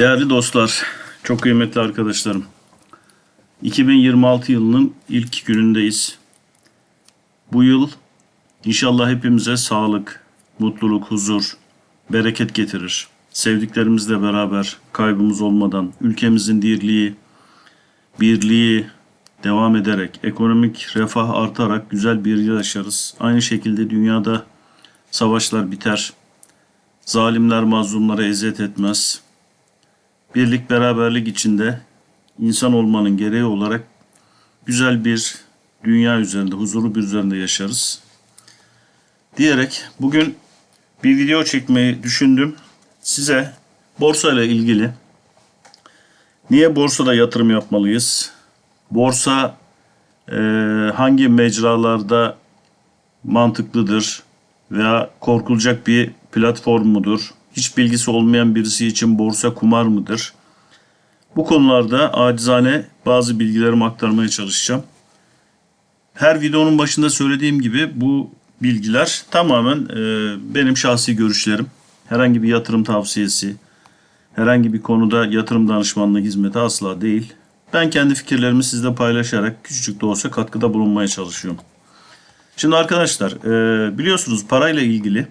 Değerli dostlar, çok kıymetli arkadaşlarım. 2026 yılının ilk günündeyiz. Bu yıl inşallah hepimize sağlık, mutluluk, huzur, bereket getirir. Sevdiklerimizle beraber kaybımız olmadan ülkemizin dirliği, birliği devam ederek, ekonomik refah artarak güzel bir yıl yaşarız. Aynı şekilde dünyada savaşlar biter. Zalimler mazlumlara eziyet etmez. Birlik beraberlik içinde insan olmanın gereği olarak güzel bir dünya üzerinde, huzurlu bir üzerinde yaşarız. Diyerek bugün bir video çekmeyi düşündüm. Size borsa ile ilgili niye borsada yatırım yapmalıyız? Borsa e, hangi mecralarda mantıklıdır veya korkulacak bir platform mudur? Hiç bilgisi olmayan birisi için borsa kumar mıdır? Bu konularda acizane bazı bilgilerimi aktarmaya çalışacağım. Her videonun başında söylediğim gibi bu bilgiler tamamen e, benim şahsi görüşlerim. Herhangi bir yatırım tavsiyesi, herhangi bir konuda yatırım danışmanlığı hizmeti asla değil. Ben kendi fikirlerimi sizle paylaşarak küçücük de olsa katkıda bulunmaya çalışıyorum. Şimdi arkadaşlar e, biliyorsunuz parayla ilgili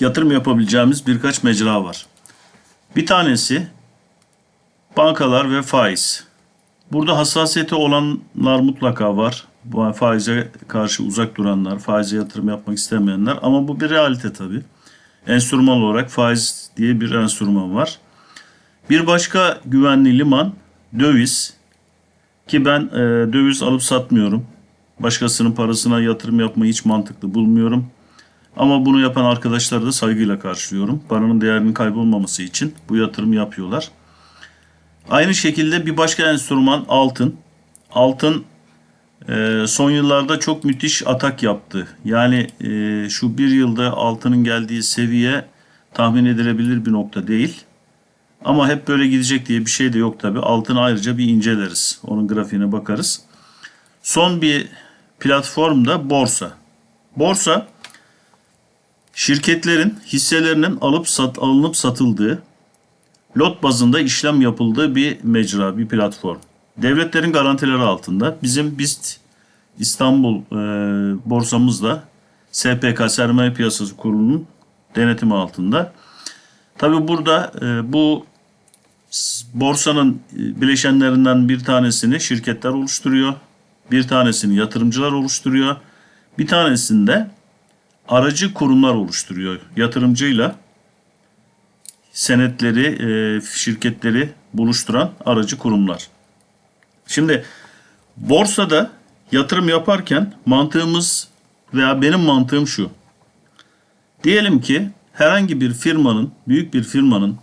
yatırım yapabileceğimiz birkaç mecra var. Bir tanesi bankalar ve faiz. Burada hassasiyeti olanlar mutlaka var. Bu faize karşı uzak duranlar, faize yatırım yapmak istemeyenler ama bu bir realite tabii. Enstrüman olarak faiz diye bir enstrüman var. Bir başka güvenli liman döviz ki ben e, döviz alıp satmıyorum. Başkasının parasına yatırım yapmayı hiç mantıklı bulmuyorum. Ama bunu yapan arkadaşları da saygıyla karşılıyorum. Paranın değerinin kaybolmaması için bu yatırım yapıyorlar. Aynı şekilde bir başka enstrüman altın. Altın e, son yıllarda çok müthiş atak yaptı. Yani e, şu bir yılda altının geldiği seviye tahmin edilebilir bir nokta değil. Ama hep böyle gidecek diye bir şey de yok tabi. Altını ayrıca bir inceleriz. Onun grafiğine bakarız. Son bir platform da borsa. Borsa şirketlerin hisselerinin alıp sat, alınıp satıldığı, lot bazında işlem yapıldığı bir mecra, bir platform. Devletlerin garantileri altında bizim BIST İstanbul e, borsamızda SPK Sermaye Piyasası Kurulu'nun denetimi altında. Tabi burada e, bu borsanın e, bileşenlerinden bir tanesini şirketler oluşturuyor. Bir tanesini yatırımcılar oluşturuyor. Bir tanesinde aracı kurumlar oluşturuyor. Yatırımcıyla senetleri, e, şirketleri buluşturan aracı kurumlar. Şimdi borsada yatırım yaparken mantığımız veya benim mantığım şu. Diyelim ki herhangi bir firmanın, büyük bir firmanın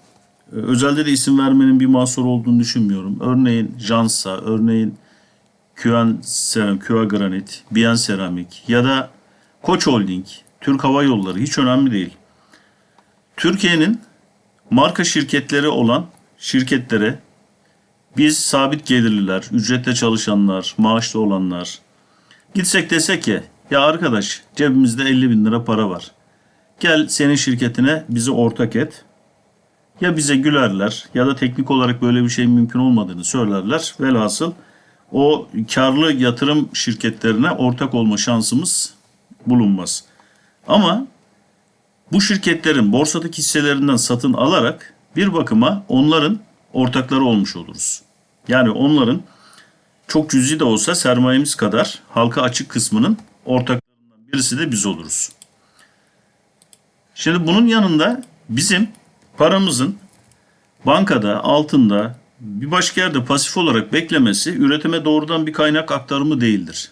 e, özelde de isim vermenin bir mahsur olduğunu düşünmüyorum. Örneğin Jansa, örneğin QN Seramik, QA Granit, Bian Seramik ya da Koç Holding, Türk Hava Yolları hiç önemli değil. Türkiye'nin marka şirketleri olan şirketlere biz sabit gelirliler, ücretle çalışanlar, maaşlı olanlar gitsek desek ki ya arkadaş cebimizde 50 bin lira para var. Gel senin şirketine bizi ortak et. Ya bize gülerler ya da teknik olarak böyle bir şey mümkün olmadığını söylerler. Velhasıl o karlı yatırım şirketlerine ortak olma şansımız bulunmaz. Ama bu şirketlerin borsadaki hisselerinden satın alarak bir bakıma onların ortakları olmuş oluruz. Yani onların çok cüzi de olsa sermayemiz kadar halka açık kısmının ortaklarından birisi de biz oluruz. Şimdi bunun yanında bizim paramızın bankada, altında, bir başka yerde pasif olarak beklemesi üretime doğrudan bir kaynak aktarımı değildir.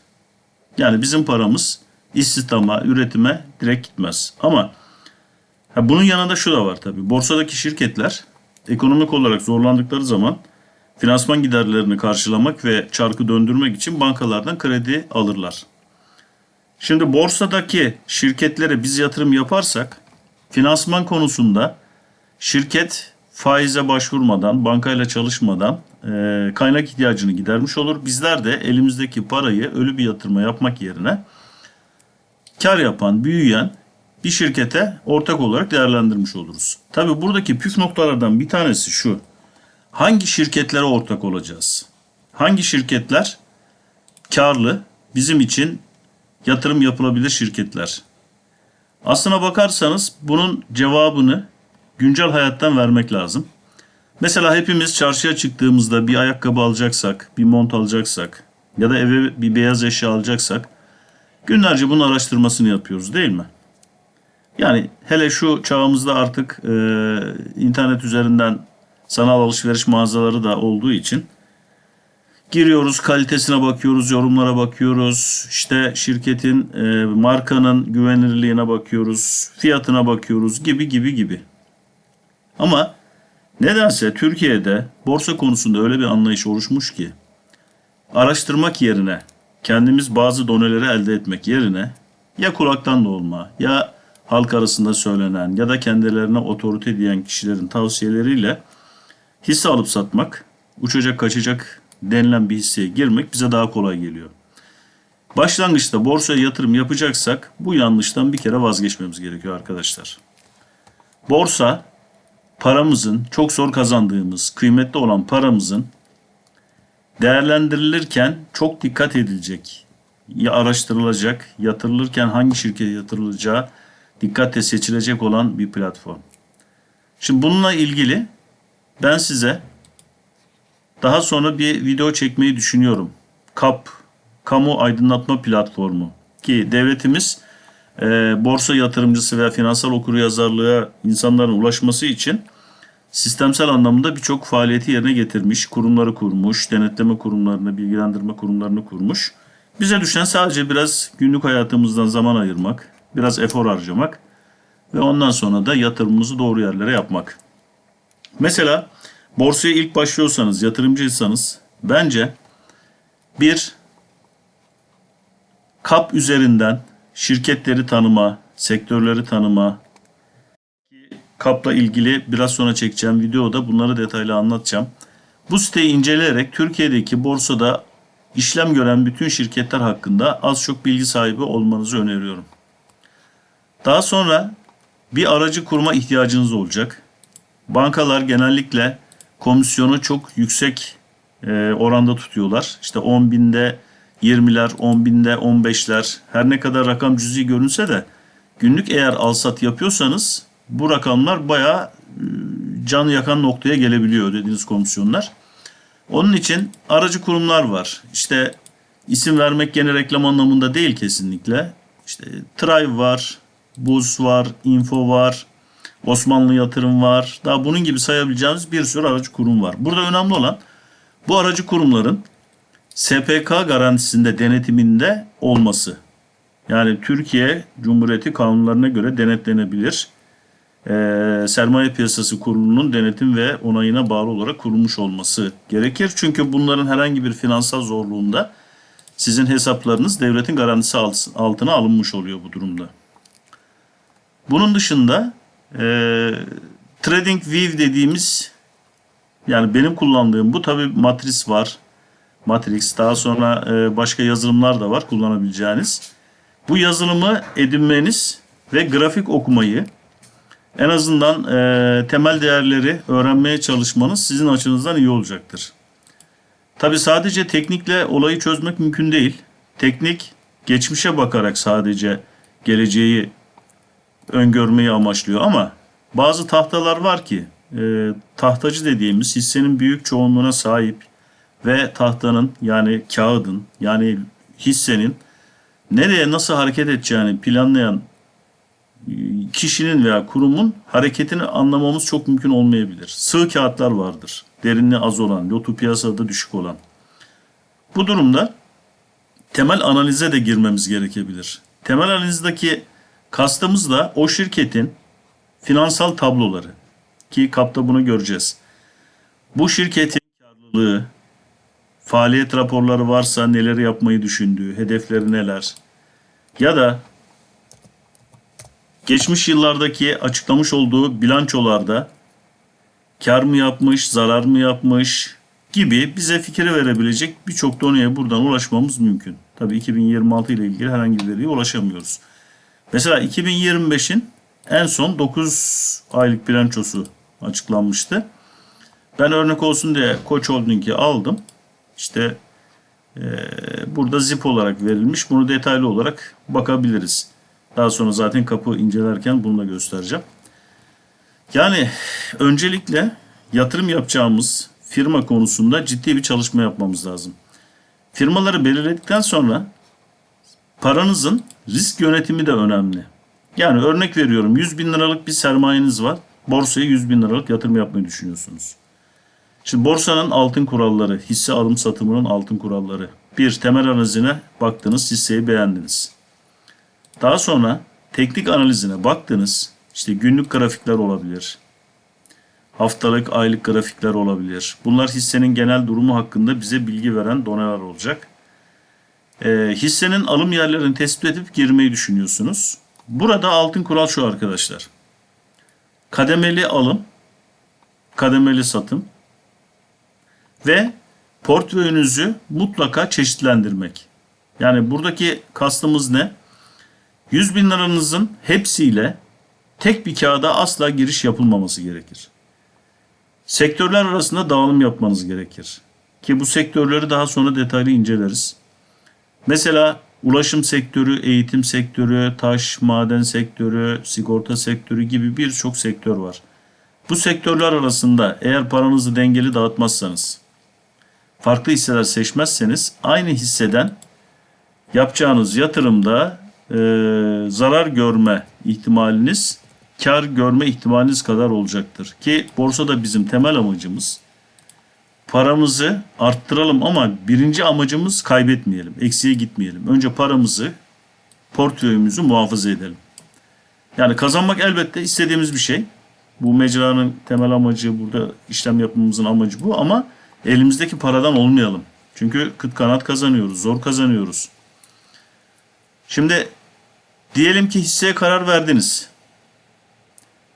Yani bizim paramız istihdama, üretime direkt gitmez. Ama ha bunun yanında şu da var tabii. Borsadaki şirketler ekonomik olarak zorlandıkları zaman finansman giderlerini karşılamak ve çarkı döndürmek için bankalardan kredi alırlar. Şimdi borsadaki şirketlere biz yatırım yaparsak finansman konusunda şirket faize başvurmadan, bankayla çalışmadan e, kaynak ihtiyacını gidermiş olur. Bizler de elimizdeki parayı ölü bir yatırma yapmak yerine kar yapan, büyüyen bir şirkete ortak olarak değerlendirmiş oluruz. Tabi buradaki püf noktalardan bir tanesi şu. hangi şirketlere ortak olacağız? Hangi şirketler karlı, bizim için yatırım yapılabilir şirketler? Aslına bakarsanız bunun cevabını güncel hayattan vermek lazım. Mesela hepimiz çarşıya çıktığımızda bir ayakkabı alacaksak, bir mont alacaksak ya da eve bir beyaz eşya alacaksak günlerce bunun araştırmasını yapıyoruz değil mi? Yani hele şu çağımızda artık e, internet üzerinden sanal alışveriş mağazaları da olduğu için giriyoruz, kalitesine bakıyoruz, yorumlara bakıyoruz. işte şirketin, e, markanın güvenilirliğine bakıyoruz, fiyatına bakıyoruz gibi gibi gibi. Ama nedense Türkiye'de borsa konusunda öyle bir anlayış oluşmuş ki araştırmak yerine kendimiz bazı doneleri elde etmek yerine ya kulaktan dolma ya halk arasında söylenen ya da kendilerine otorite diyen kişilerin tavsiyeleriyle hisse alıp satmak, uçacak kaçacak denilen bir hisseye girmek bize daha kolay geliyor. Başlangıçta borsaya yatırım yapacaksak bu yanlıştan bir kere vazgeçmemiz gerekiyor arkadaşlar. Borsa paramızın çok zor kazandığımız, kıymetli olan paramızın değerlendirilirken çok dikkat edilecek, ya araştırılacak, yatırılırken hangi şirkete yatırılacağı dikkatle seçilecek olan bir platform. Şimdi bununla ilgili ben size daha sonra bir video çekmeyi düşünüyorum. KAP, Kamu Aydınlatma Platformu ki devletimiz e, borsa yatırımcısı veya finansal okuryazarlığa insanların ulaşması için sistemsel anlamda birçok faaliyeti yerine getirmiş, kurumları kurmuş, denetleme kurumlarını, bilgilendirme kurumlarını kurmuş. Bize düşen sadece biraz günlük hayatımızdan zaman ayırmak, biraz efor harcamak ve ondan sonra da yatırımımızı doğru yerlere yapmak. Mesela borsaya ilk başlıyorsanız, yatırımcıysanız bence bir kap üzerinden şirketleri tanıma, sektörleri tanıma, kapla ilgili biraz sonra çekeceğim videoda bunları detaylı anlatacağım. Bu siteyi inceleyerek Türkiye'deki borsada işlem gören bütün şirketler hakkında az çok bilgi sahibi olmanızı öneriyorum. Daha sonra bir aracı kurma ihtiyacınız olacak. Bankalar genellikle komisyonu çok yüksek e, oranda tutuyorlar. İşte 10 binde 20'ler, 10 binde 15'ler her ne kadar rakam cüzi görünse de günlük eğer alsat yapıyorsanız bu rakamlar bayağı e, can yakan noktaya gelebiliyor dediğiniz komisyonlar. Onun için aracı kurumlar var. İşte isim vermek gene reklam anlamında değil kesinlikle. İşte Trive var, Buz var, Info var, Osmanlı Yatırım var. Daha bunun gibi sayabileceğimiz bir sürü aracı kurum var. Burada önemli olan bu aracı kurumların SPK garantisinde denetiminde olması. Yani Türkiye Cumhuriyeti kanunlarına göre denetlenebilir. Ee, sermaye piyasası kurulunun denetim ve onayına bağlı olarak kurulmuş olması gerekir. Çünkü bunların herhangi bir finansal zorluğunda sizin hesaplarınız devletin garantisi altına alınmış oluyor bu durumda. Bunun dışında e, Trading View dediğimiz yani benim kullandığım bu tabi matris var. Matrix daha sonra e, başka yazılımlar da var kullanabileceğiniz. Bu yazılımı edinmeniz ve grafik okumayı en azından e, temel değerleri öğrenmeye çalışmanız sizin açınızdan iyi olacaktır. Tabi sadece teknikle olayı çözmek mümkün değil. Teknik geçmişe bakarak sadece geleceği öngörmeyi amaçlıyor ama bazı tahtalar var ki e, tahtacı dediğimiz hissenin büyük çoğunluğuna sahip ve tahtanın yani kağıdın yani hissenin nereye nasıl hareket edeceğini planlayan kişinin veya kurumun hareketini anlamamız çok mümkün olmayabilir. Sığ kağıtlar vardır. Derinliği az olan, lotu piyasada düşük olan. Bu durumda temel analize de girmemiz gerekebilir. Temel analizdeki kastımız da o şirketin finansal tabloları ki kapta bunu göreceğiz. Bu şirketin karlılığı, faaliyet raporları varsa neleri yapmayı düşündüğü, hedefleri neler ya da geçmiş yıllardaki açıklamış olduğu bilançolarda kar mı yapmış, zarar mı yapmış gibi bize fikir verebilecek birçok donuya buradan ulaşmamız mümkün. Tabii 2026 ile ilgili herhangi bir veriye ulaşamıyoruz. Mesela 2025'in en son 9 aylık bilançosu açıklanmıştı. Ben örnek olsun diye Koç Holding'i aldım. İşte e, burada zip olarak verilmiş. Bunu detaylı olarak bakabiliriz. Daha sonra zaten kapı incelerken bunu da göstereceğim. Yani öncelikle yatırım yapacağımız firma konusunda ciddi bir çalışma yapmamız lazım. Firmaları belirledikten sonra paranızın risk yönetimi de önemli. Yani örnek veriyorum 100 bin liralık bir sermayeniz var. Borsaya 100 bin liralık yatırım yapmayı düşünüyorsunuz. Şimdi borsanın altın kuralları, hisse alım satımının altın kuralları. Bir, temel analizine baktınız, hisseyi beğendiniz. Daha sonra teknik analizine baktınız, işte günlük grafikler olabilir, haftalık, aylık grafikler olabilir. Bunlar hissenin genel durumu hakkında bize bilgi veren doneler olacak. Ee, hissenin alım yerlerini tespit edip girmeyi düşünüyorsunuz. Burada altın kural şu arkadaşlar. Kademeli alım, kademeli satım ve portföyünüzü mutlaka çeşitlendirmek. Yani buradaki kastımız ne? 100 bin liranızın hepsiyle tek bir kağıda asla giriş yapılmaması gerekir. Sektörler arasında dağılım yapmanız gerekir. Ki bu sektörleri daha sonra detaylı inceleriz. Mesela ulaşım sektörü, eğitim sektörü, taş, maden sektörü, sigorta sektörü gibi birçok sektör var. Bu sektörler arasında eğer paranızı dengeli dağıtmazsanız, farklı hisseler seçmezseniz aynı hisseden yapacağınız yatırımda e, zarar görme ihtimaliniz kar görme ihtimaliniz kadar olacaktır. Ki borsada bizim temel amacımız paramızı arttıralım ama birinci amacımız kaybetmeyelim, eksiye gitmeyelim. Önce paramızı, portföyümüzü muhafaza edelim. Yani kazanmak elbette istediğimiz bir şey. Bu mecranın temel amacı, burada işlem yapmamızın amacı bu ama elimizdeki paradan olmayalım. Çünkü kıt kanat kazanıyoruz, zor kazanıyoruz. Şimdi diyelim ki hisseye karar verdiniz.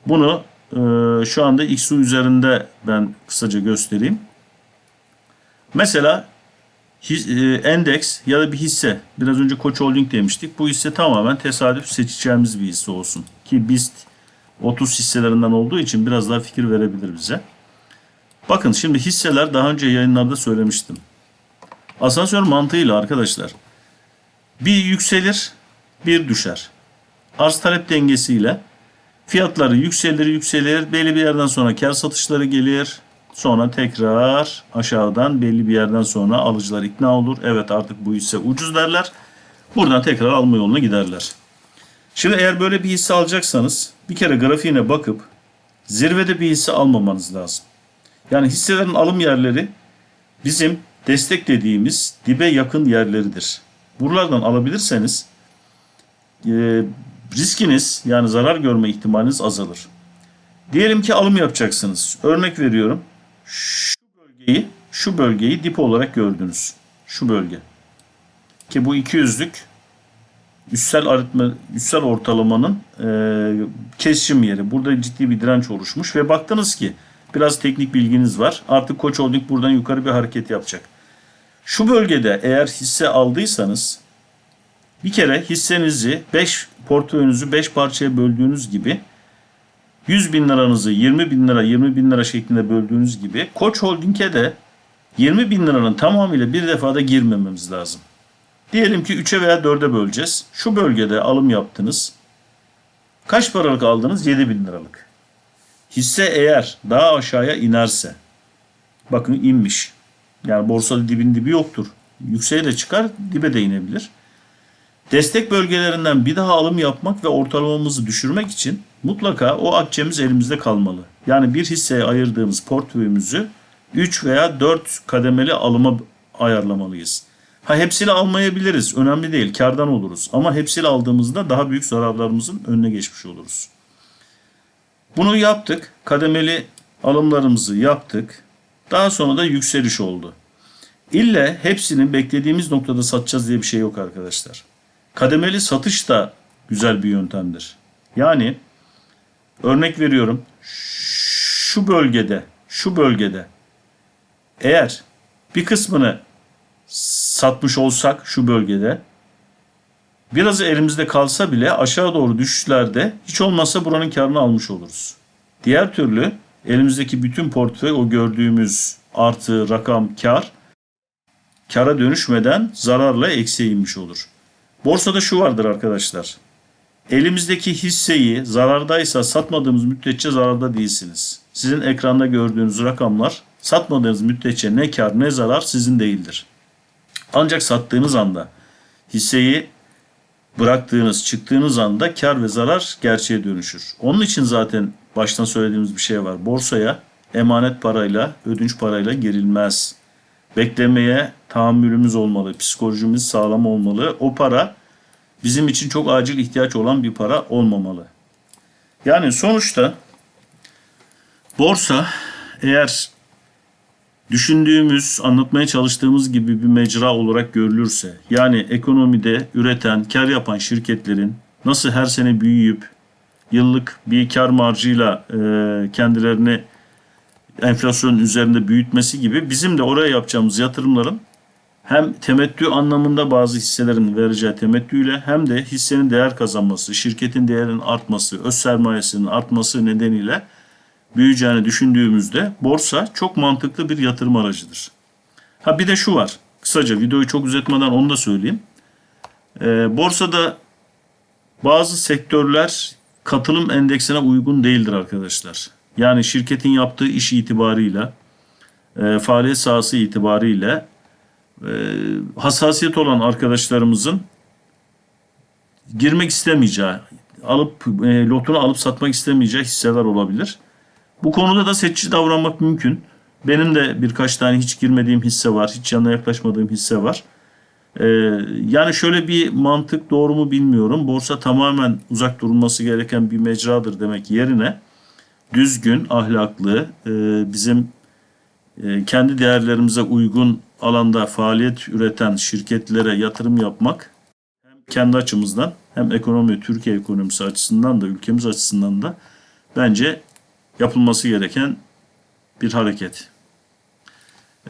Bunu e, şu anda XU üzerinde ben kısaca göstereyim. Mesela his- e, endeks ya da bir hisse biraz önce Koç Holding demiştik. Bu hisse tamamen tesadüf seçeceğimiz bir hisse olsun. Ki BIST 30 hisselerinden olduğu için biraz daha fikir verebilir bize. Bakın şimdi hisseler daha önce yayınlarda söylemiştim. Asansör mantığıyla arkadaşlar bir yükselir bir düşer. Arz talep dengesiyle fiyatları yükselir yükselir belli bir yerden sonra kar satışları gelir. Sonra tekrar aşağıdan belli bir yerden sonra alıcılar ikna olur. Evet artık bu hisse ucuz derler. Buradan tekrar alma yoluna giderler. Şimdi eğer böyle bir hisse alacaksanız bir kere grafiğine bakıp zirvede bir hisse almamanız lazım. Yani hisselerin alım yerleri bizim destek dediğimiz dibe yakın yerleridir. Buralardan alabilirseniz e, riskiniz yani zarar görme ihtimaliniz azalır. Diyelim ki alım yapacaksınız. Örnek veriyorum. Şu bölgeyi, şu bölgeyi dip olarak gördünüz. Şu bölge. Ki bu 200'lük üstsel aritme, üstsel ortalamanın e, kesişim yeri. Burada ciddi bir direnç oluşmuş ve baktınız ki biraz teknik bilginiz var. Artık Koç Holding buradan yukarı bir hareket yapacak. Şu bölgede eğer hisse aldıysanız bir kere hissenizi 5 portföyünüzü 5 parçaya böldüğünüz gibi 100 bin liranızı 20 bin lira 20 bin lira şeklinde böldüğünüz gibi Koç Holding'e de 20 bin liranın tamamıyla bir defada girmememiz lazım. Diyelim ki 3'e veya 4'e böleceğiz. Şu bölgede alım yaptınız. Kaç paralık aldınız? 7 bin liralık. Hisse eğer daha aşağıya inerse bakın inmiş. Yani borsada dibin dibi yoktur. Yükseğe de çıkar dibe de inebilir. Destek bölgelerinden bir daha alım yapmak ve ortalamamızı düşürmek için mutlaka o akçemiz elimizde kalmalı. Yani bir hisseye ayırdığımız portföyümüzü 3 veya 4 kademeli alıma ayarlamalıyız. Ha hepsini almayabiliriz. Önemli değil. Kardan oluruz. Ama hepsini aldığımızda daha büyük zararlarımızın önüne geçmiş oluruz. Bunu yaptık. Kademeli alımlarımızı yaptık. Daha sonra da yükseliş oldu. İlle hepsinin beklediğimiz noktada satacağız diye bir şey yok arkadaşlar. Kademeli satış da güzel bir yöntemdir. Yani örnek veriyorum şu bölgede şu bölgede eğer bir kısmını satmış olsak şu bölgede biraz elimizde kalsa bile aşağı doğru düşüşlerde hiç olmazsa buranın karını almış oluruz. Diğer türlü elimizdeki bütün portföy o gördüğümüz artı rakam kar kara dönüşmeden zararla eksiye inmiş olur. Borsada şu vardır arkadaşlar. Elimizdeki hisseyi zarardaysa satmadığımız müddetçe zararda değilsiniz. Sizin ekranda gördüğünüz rakamlar satmadığınız müddetçe ne kar ne zarar sizin değildir. Ancak sattığınız anda hisseyi bıraktığınız, çıktığınız anda kar ve zarar gerçeğe dönüşür. Onun için zaten baştan söylediğimiz bir şey var. Borsaya emanet parayla, ödünç parayla girilmez. Beklemeye tahammülümüz olmalı, psikolojimiz sağlam olmalı. O para bizim için çok acil ihtiyaç olan bir para olmamalı. Yani sonuçta borsa eğer düşündüğümüz, anlatmaya çalıştığımız gibi bir mecra olarak görülürse, yani ekonomide üreten, kar yapan şirketlerin nasıl her sene büyüyüp yıllık bir kar marjıyla e, kendilerini enflasyonun üzerinde büyütmesi gibi bizim de oraya yapacağımız yatırımların hem temettü anlamında bazı hisselerin vereceği temettüyle hem de hissenin değer kazanması, şirketin değerinin artması, öz sermayesinin artması nedeniyle büyüyeceğini düşündüğümüzde borsa çok mantıklı bir yatırım aracıdır. Ha bir de şu var. Kısaca videoyu çok uzatmadan onu da söyleyeyim. Ee, borsada bazı sektörler katılım endeksine uygun değildir arkadaşlar. Yani şirketin yaptığı iş itibarıyla, e, faaliyet sahası itibariyle e, hassasiyet olan arkadaşlarımızın girmek istemeyeceği, alıp e, lotunu alıp satmak istemeyeceği hisseler olabilir. Bu konuda da seçici davranmak mümkün. Benim de birkaç tane hiç girmediğim hisse var, hiç yanına yaklaşmadığım hisse var. Ee, yani şöyle bir mantık doğru mu bilmiyorum. Borsa tamamen uzak durulması gereken bir mecradır demek yerine düzgün, ahlaklı, e, bizim e, kendi değerlerimize uygun alanda faaliyet üreten şirketlere yatırım yapmak hem kendi açımızdan hem ekonomi, Türkiye ekonomisi açısından da ülkemiz açısından da bence yapılması gereken bir hareket.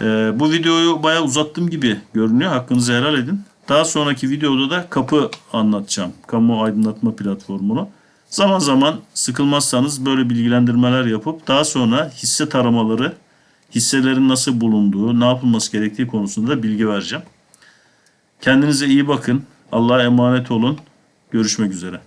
Ee, bu videoyu bayağı uzattım gibi görünüyor. Hakkınızı helal edin. Daha sonraki videoda da kapı anlatacağım. Kamu aydınlatma platformunu. Zaman zaman sıkılmazsanız böyle bilgilendirmeler yapıp daha sonra hisse taramaları, hisselerin nasıl bulunduğu, ne yapılması gerektiği konusunda bilgi vereceğim. Kendinize iyi bakın. Allah'a emanet olun. Görüşmek üzere.